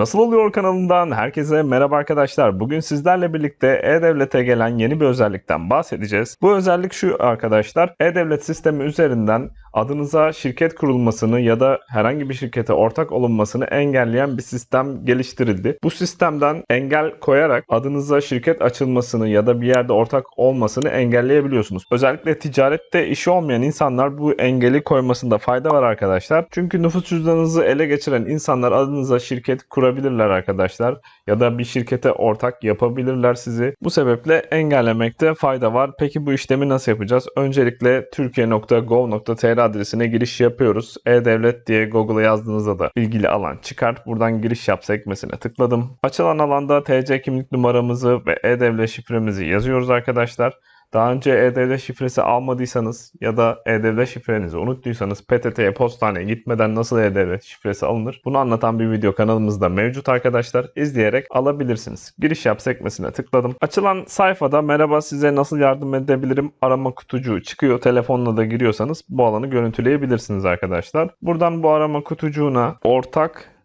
Nasıl oluyor kanalından herkese merhaba arkadaşlar. Bugün sizlerle birlikte E-Devlet'e gelen yeni bir özellikten bahsedeceğiz. Bu özellik şu arkadaşlar. E-Devlet sistemi üzerinden adınıza şirket kurulmasını ya da herhangi bir şirkete ortak olunmasını engelleyen bir sistem geliştirildi. Bu sistemden engel koyarak adınıza şirket açılmasını ya da bir yerde ortak olmasını engelleyebiliyorsunuz. Özellikle ticarette işi olmayan insanlar bu engeli koymasında fayda var arkadaşlar. Çünkü nüfus cüzdanınızı ele geçiren insanlar adınıza şirket kurabilirler arkadaşlar ya da bir şirkete ortak yapabilirler sizi. Bu sebeple engellemekte fayda var. Peki bu işlemi nasıl yapacağız? Öncelikle türkiye.gov.tr adresine giriş yapıyoruz. E-Devlet diye Google'a yazdığınızda da ilgili alan çıkar. Buradan giriş yap sekmesine tıkladım. Açılan alanda TC kimlik numaramızı ve E-Devlet şifremizi yazıyoruz arkadaşlar. Daha önce E-Devlet şifresi almadıysanız ya da E-Devlet şifrenizi unuttuysanız PTT'ye postaneye gitmeden nasıl E-Devlet şifresi alınır? Bunu anlatan bir video kanalımızda mevcut arkadaşlar. İzleyerek alabilirsiniz. Giriş yap sekmesine tıkladım. Açılan sayfada merhaba size nasıl yardım edebilirim arama kutucuğu çıkıyor. Telefonla da giriyorsanız bu alanı görüntüleyebilirsiniz arkadaşlar. Buradan bu arama kutucuğuna ortak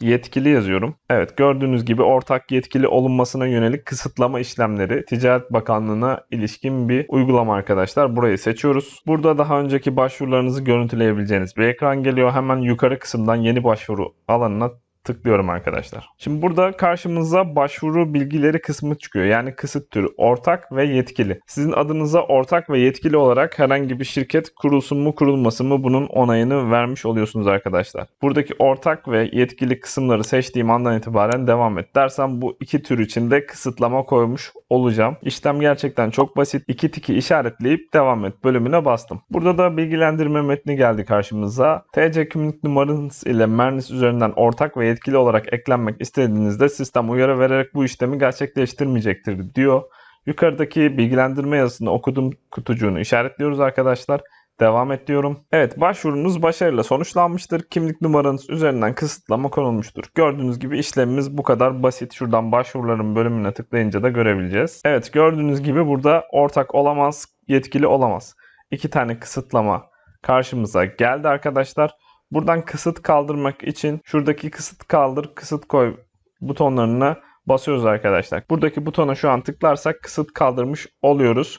yetkili yazıyorum. Evet gördüğünüz gibi ortak yetkili olunmasına yönelik kısıtlama işlemleri Ticaret Bakanlığı'na ilişkin bir uygulama arkadaşlar. Burayı seçiyoruz. Burada daha önceki başvurularınızı görüntüleyebileceğiniz bir ekran geliyor. Hemen yukarı kısımdan yeni başvuru alanına tıklıyorum arkadaşlar. Şimdi burada karşımıza başvuru bilgileri kısmı çıkıyor. Yani kısıt türü ortak ve yetkili. Sizin adınıza ortak ve yetkili olarak herhangi bir şirket kurulsun mu kurulmasın mı bunun onayını vermiş oluyorsunuz arkadaşlar. Buradaki ortak ve yetkili kısımları seçtiğim andan itibaren devam et dersem bu iki tür içinde kısıtlama koymuş olacağım. İşlem gerçekten çok basit. İki tiki işaretleyip devam et bölümüne bastım. Burada da bilgilendirme metni geldi karşımıza. TC kimlik numaranız ile Mernis üzerinden ortak ve yetkili olarak eklenmek istediğinizde sistem uyarı vererek bu işlemi gerçekleştirmeyecektir diyor. Yukarıdaki bilgilendirme yazısını okudum kutucuğunu işaretliyoruz arkadaşlar. Devam et diyorum. Evet başvurunuz başarıyla sonuçlanmıştır. Kimlik numaranız üzerinden kısıtlama konulmuştur. Gördüğünüz gibi işlemimiz bu kadar basit. Şuradan başvuruların bölümüne tıklayınca da görebileceğiz. Evet gördüğünüz gibi burada ortak olamaz, yetkili olamaz. İki tane kısıtlama karşımıza geldi arkadaşlar. Buradan kısıt kaldırmak için şuradaki kısıt kaldır, kısıt koy butonlarına basıyoruz arkadaşlar. Buradaki butona şu an tıklarsak kısıt kaldırmış oluyoruz.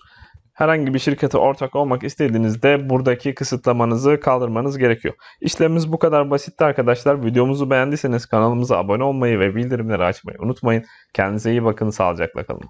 Herhangi bir şirkete ortak olmak istediğinizde buradaki kısıtlamanızı kaldırmanız gerekiyor. İşlemimiz bu kadar basitti arkadaşlar. Videomuzu beğendiyseniz kanalımıza abone olmayı ve bildirimleri açmayı unutmayın. Kendinize iyi bakın, sağlıcakla kalın.